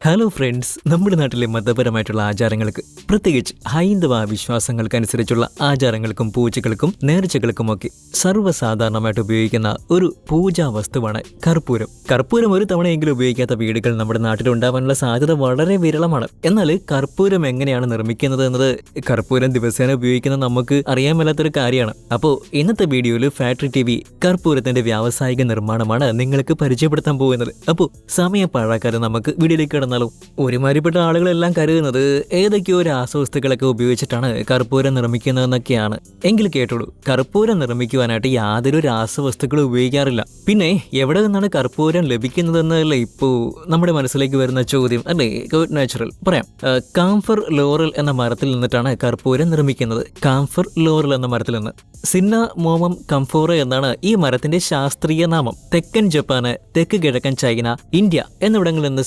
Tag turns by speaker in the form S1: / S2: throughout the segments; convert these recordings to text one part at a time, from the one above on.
S1: Hello friends നമ്മുടെ നാട്ടിലെ മതപരമായിട്ടുള്ള ആചാരങ്ങൾക്ക് പ്രത്യേകിച്ച് ഹൈന്ദവ വിശ്വാസങ്ങൾക്കനുസരിച്ചുള്ള ആചാരങ്ങൾക്കും പൂജകൾക്കും നേർച്ചകൾക്കുമൊക്കെ സർവസാധാരണമായിട്ട് ഉപയോഗിക്കുന്ന ഒരു പൂജാ വസ്തുവാണ് കർപ്പൂരം. കർപ്പൂരം ഒരു തവണയെങ്കിലും ഉപയോഗിക്കാത്ത വീടുകൾ നമ്മുടെ നാട്ടിൽ ഉണ്ടാവാനുള്ള സാധ്യത വളരെ വിരളമാണ്. എന്നാൽ കർപ്പൂരം എങ്ങനെയാണ് നിർമ്മിക്കുന്നത് എന്നത് കർപ്പൂരം ദിവസേന ഉപയോഗിക്കുന്ന നമുക്ക് അറിയാൻ മേലാത്തൊരു കാര്യമാണ്. അപ്പോൾ ഇന്നത്തെ വീഡിയോയിൽ ഫാക്ടറി ടി വി കർപ്പൂരത്തിന്റെ വ്യാവസായിക നിർമ്മാണമാണ് നിങ്ങൾക്ക് പരിചയപ്പെടുത്താൻ പോകുന്നത്. അപ്പോൾ സമയം പാഴാക്കാതെ നമുക്ക് വീഡിയോയിലേക്ക് കിടന്നാലോ ഒരുമാതിരിപ്പെട്ട ആളുകളെല്ലാം കരുതുന്നത് ഏതൊക്കെയോ രാസവസ്തുക്കളൊക്കെ ഉപയോഗിച്ചിട്ടാണ് കർപ്പൂരം നിർമ്മിക്കുന്നതെന്നൊക്കെയാണ്. എങ്കിൽ കേട്ടോളൂ കർപ്പൂരം നിർമ്മിക്കുവാനായിട്ട് യാതൊരു രാസവസ്തുക്കളും ഉപയോഗിക്കാറില്ല. പിന്നെ എവിടെ നിന്നാണ് കർപ്പൂരം ലഭിക്കുന്നതെന്നല്ലേ ഇപ്പോൾ നമ്മുടെ മനസ്സിലേക്ക് വരുന്ന ചോദ്യം അല്ലേ? ഗുഡ് നാച്ചുറൽ പറയാം. കാംഫർ ലോറൽ എന്ന മരത്തിൽ നിന്നിട്ടാണ് കർപ്പൂരം നിർമ്മിക്കുന്നത്. കാംഫർ ലോറൽ എന്ന മരത്തിൽ നിന്ന്. സിന്ന മോമം കംഫോറ എന്നാണ് ഈ മരത്തിന്റെ ശാസ്ത്രീയ നാമം. തെക്കൻ ജപ്പാന് തെക്ക് കിഴക്കൻ ചൈന ഇന്ത്യ എന്നിവിടങ്ങളിൽ നിന്ന്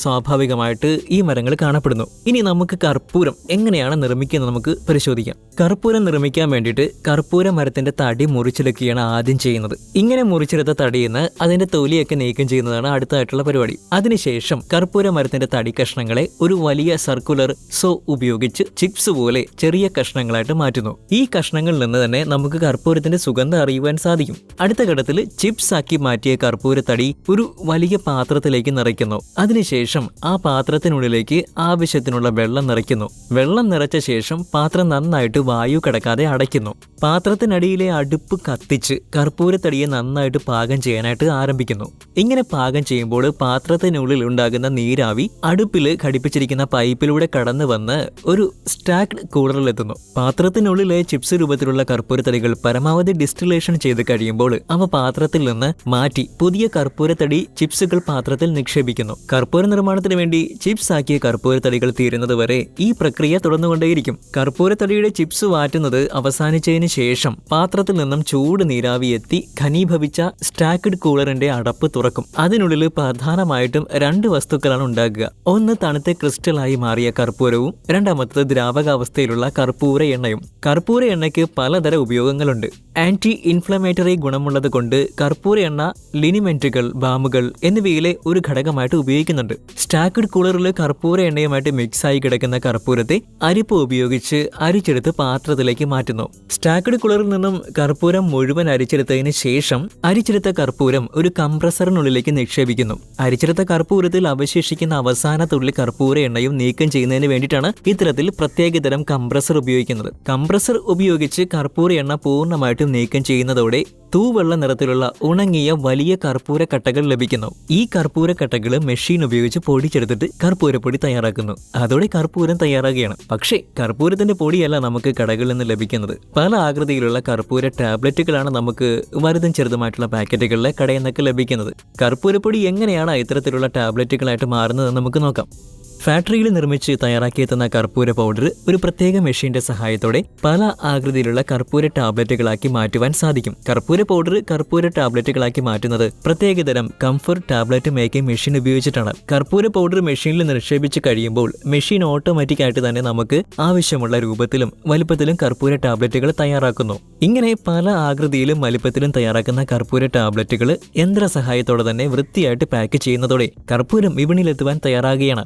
S1: സ്വാഭാവികമായിട്ട് ഈ മരങ്ങൾ കാണപ്പെടുന്നു. ഇനി നമുക്ക് കർപ്പൂരം എങ്ങനെയാണ് നിർമ്മിക്കുന്നത് നമുക്ക് പരിശോധിക്കാം. കർപ്പൂരം നിർമ്മിക്കാൻ വേണ്ടിയിട്ട് കർപ്പൂര മരത്തിന്റെ തടി മുറിച്ചെടുക്കുകയാണ് ആദ്യം ചെയ്യുന്നത്. ഇങ്ങനെ മുറിച്ചെടുത്ത തടിയിൽ നിന്ന് അതിന്റെ തൊലിയൊക്കെ നീക്കം ചെയ്യുന്നതാണ് അടുത്തായിട്ടുള്ള പരിപാടി. അതിനുശേഷം കർപ്പൂര മരത്തിന്റെ തടി കഷ്ണങ്ങളെ ഒരു വലിയ സർക്കുലർ സോ ഉപയോഗിച്ച് ചിപ്സ് പോലെ ചെറിയ കഷ്ണങ്ങളായിട്ട് മാറ്റുന്നു. ഈ കഷ്ണങ്ങളിൽ നിന്ന് തന്നെ നമുക്ക് കർപ്പൂരത്തിന്റെ സുഗന്ധം അറിയുവാൻ സാധിക്കും. അടുത്ത ഘട്ടത്തിൽ ചിപ്സ് ആക്കി മാറ്റിയ കർപ്പൂര തടി ഒരു വലിയ പാത്രത്തിലേക്ക് നിറയ്ക്കുന്നു. അതിനുശേഷം ആ പാത്രത്തിനുള്ളിലേക്ക് ആവശ്യത്തിനുള്ള വെള്ളം നിറയ്ക്കുന്നു. വെള്ളം നിറച്ച ശേഷം പാത്രം നന്നായിട്ട് വായു കിടക്കാതെ അടയ്ക്കുന്നു. പാത്രത്തിനടിയിലെ അടുപ്പ് കത്തിച്ച് കർപ്പൂരത്തടിയെ നന്നായിട്ട് പാകം ചെയ്യാനായിട്ട് ആരംഭിക്കുന്നു. ഇങ്ങനെ പാകം ചെയ്യുമ്പോൾ പാത്രത്തിനുള്ളിൽ ഉണ്ടാകുന്ന നീരാവി അടുപ്പിൽ ഘടിപ്പിച്ചിരിക്കുന്ന പൈപ്പിലൂടെ കടന്നു വന്ന് ഒരു സ്റ്റാക്ഡ് കൂളറിലെത്തുന്നു പാത്രത്തിനുള്ളിലെ ചിപ്സ് രൂപത്തിലുള്ള കർപ്പൂരത്തടികൾ പരമാവധി ഡിസ്റ്റിലേഷൻ ചെയ്ത് കഴിയുമ്പോൾ അവ പാത്രത്തിൽ നിന്ന് മാറ്റി പുതിയ കർപ്പൂരത്തടി ചിപ്സുകൾ പാത്രത്തിൽ നിക്ഷേപിക്കുന്നു. കർപ്പൂര നിർമ്മാണത്തിന് വേണ്ടി ചിപ്സ് ആക്കിയ കർപ്പൂരത്തടികൾ തീരുന്നത് വരെ ഈ പ്രക്രിയ തുടർന്നുകൊണ്ടേയിരിക്കും. കർപ്പൂരത്തടിയുടെ ചിപ്സ് വാറ്റുന്നത് അവസാനിച്ചതിന് ശേഷം പാത്രത്തിൽ നിന്നും ചൂട് നീരാവി എത്തി ഘനീഭവിച്ച സ്റ്റാക്ഡ് കൂളറിന്റെ അടപ്പ് തുറക്കും. അതിനുള്ളിൽ പ്രധാനമായിട്ടും രണ്ട് വസ്തുക്കളാണ് ഉണ്ടാകുക. ഒന്ന് തണുത്ത ക്രിസ്റ്റലായി മാറിയ കർപ്പൂരവും രണ്ടാമത്തത് ദ്രാവകാവസ്ഥയിലുള്ള കർപ്പൂര എണ്ണയും. കർപ്പൂര എണ്ണയ്ക്ക് പലതര ഉപയോഗങ്ങളുണ്ട്. ആന്റി ഇൻഫ്ലമേറ്ററി ഗുണമുള്ളത് കൊണ്ട് കർപ്പൂര എണ്ണ ലിനിമെന്റുകൾ ബാമുകൾ എന്നിവയിലെ ഒരു ഘടകമായിട്ട് ഉപയോഗിക്കുന്നുണ്ട്. സ്റ്റാക്ഡ് കൂളറിൽ കർപ്പൂര എണ്ണയുമായിട്ട് മിക്സ് ആയി കിടക്കുന്ന കർപ്പൂരത്തെ അരിപ്പ് ഉപയോഗിച്ച് അരിച്ചെടുത്ത് പാത്രത്തിലേക്ക് മാറ്റുന്നു. സ്റ്റാക്കഡ് കൂളറിൽ നിന്നും കർപ്പൂരം മുഴുവൻ അരിച്ചെടുത്തതിന് ശേഷം അരിച്ചെടുത്ത കർപ്പൂരം ഒരു കംപ്രസറിനുള്ളിലേക്ക് നിക്ഷേപിക്കുന്നു. അരിച്ചെടുത്ത കർപ്പൂരത്തിൽ അവശേഷിക്കുന്ന അവസാന തുള്ളി കർപ്പൂര എണ്ണയും നീക്കം ചെയ്യുന്നതിന് വേണ്ടിയിട്ടാണ് ഇത്തരത്തിൽ പ്രത്യേകതരം കംപ്രസർ ഉപയോഗിക്കുന്നത്. കംപ്രസർ ഉപയോഗിച്ച് കർപ്പൂര എണ്ണ പൂർണമായിട്ടും നീക്കം ചെയ്യുന്നതോടെ തൂവെള്ള നിറത്തിലുള്ള ഉണങ്ങിയ വലിയ കർപ്പൂര കട്ടകൾ ലഭിക്കുന്നു. ഈ കർപ്പൂര കട്ടകൾ മെഷീൻ ഉപയോഗിച്ച് പൊടിച്ചെടുത്തിട്ട് കർപ്പൂരപ്പൊടി തയ്യാറാക്കുന്നു. അതോടെ കർപ്പൂരം തയ്യാറാകുകയാണ്. പക്ഷേ കർപ്പൂരത്തിന്റെ പൊടിയല്ല നമുക്ക് കടകളിൽ നിന്ന് ലഭിക്കുന്നത്. പല ആകൃതിയിലുള്ള കർപ്പൂര ടാബ്ലറ്റുകളാണ് നമുക്ക് വലുതും ചെറുതുമായിട്ടുള്ള പാക്കറ്റുകളിലെ കടയിൽ നിന്നൊക്കെ ലഭിക്കുന്നത്. കർപ്പൂരപ്പൊടി എങ്ങനെയാണ് ഇത്തരത്തിലുള്ള ടാബ്ലറ്റുകളായിട്ട് മാറുന്നതെന്ന് നമുക്ക് നോക്കാം. ഫാക്ടറിയിൽ നിർമ്മിച്ച് തയ്യാറാക്കിയെത്തുന്ന കർപ്പൂര പൗഡർ ഒരു പ്രത്യേക മെഷീന്റെ സഹായത്തോടെ പല ആകൃതിയിലുള്ള കർപ്പൂര ടാബ്ലറ്റുകളാക്കി മാറ്റുവാൻ സാധിക്കും. കർപ്പൂര പൗഡർ കർപ്പൂര ടാബ്ലറ്റുകളാക്കി മാറ്റുന്നത് പ്രത്യേകതരം കംഫർട്ട് ടാബ്ലറ്റ് മേക്കിംഗ് മെഷീൻ ഉപയോഗിച്ചിട്ടാണ്. കർപ്പൂര പൗഡർ മെഷീനിൽ നിക്ഷേപിച്ച് കഴിയുമ്പോൾ മെഷീൻ ഓട്ടോമാറ്റിക് ആയിട്ട് തന്നെ നമുക്ക് ആവശ്യമുള്ള രൂപത്തിലും വലുപ്പത്തിലും കർപ്പൂര ടാബ്ലറ്റുകൾ തയ്യാറാക്കുന്നു. ഇങ്ങനെ പല ആകൃതിയിലും വലുപ്പത്തിലും തയ്യാറാക്കുന്ന കർപ്പൂര ടാബ്ലറ്റുകൾ യന്ത്ര സഹായത്തോടെ തന്നെ വൃത്തിയായിട്ട് പാക്ക് ചെയ്യുന്നതോടെ കർപ്പൂരം വിപണിയിലെത്തുവാൻ തയ്യാറാകുകയാണ്.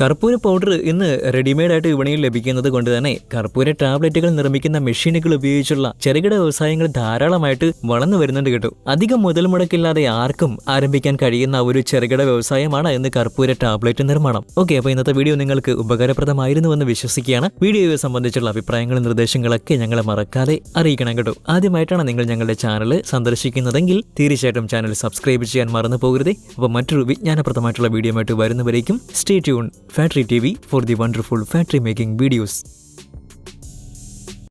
S1: കർപ്പൂര പൗഡർ ഇന്ന് റെഡിമെയ്ഡ് ആയിട്ട് വിപണിയിൽ ലഭിക്കുന്നത് കൊണ്ട് തന്നെ കർപ്പൂര ടാബ്ലറ്റുകൾ നിർമ്മിക്കുന്ന മെഷീനുകൾ ഉപയോഗിച്ചുള്ള ചെറുകിട വ്യവസായങ്ങൾ ധാരാളമായിട്ട് വളർന്നു വരുന്നുണ്ട് കേട്ടോ. അധികം മുതൽ മുടക്കില്ലാതെ ആർക്കും ആരംഭിക്കാൻ കഴിയുന്ന ഒരു ചെറുകിട വ്യവസായമാണ് ഇന്ന് കർപ്പൂര ടാബ്ലറ്റ് നിർമ്മാണം. ഓക്കെ അപ്പോൾ ഇന്നത്തെ വീഡിയോ നിങ്ങൾക്ക് ഉപകാരപ്രദമായിരുന്നുവെന്ന് വിശ്വസിക്കുകയാണ്. വീഡിയോയെ സംബന്ധിച്ചുള്ള അഭിപ്രായങ്ങളും നിർദ്ദേശങ്ങളൊക്കെ ഞങ്ങളെ മറക്കാതെ അറിയിക്കണം കേട്ടോ. ആദ്യമായിട്ടാണ് നിങ്ങൾ ഞങ്ങളുടെ ചാനൽ സന്ദർശിക്കുന്നതെങ്കിൽ തീർച്ചയായിട്ടും ചാനൽ സബ്സ്ക്രൈബ് ചെയ്യാൻ മറന്നു പോകരുതേ. അപ്പോൾ മറ്റൊരു വിജ്ഞാനപ്രദമായിട്ടുള്ള വീഡിയോ ആയിട്ട് വരുന്നവരേക്കും stay tune Factory TV for the wonderful factory making videos.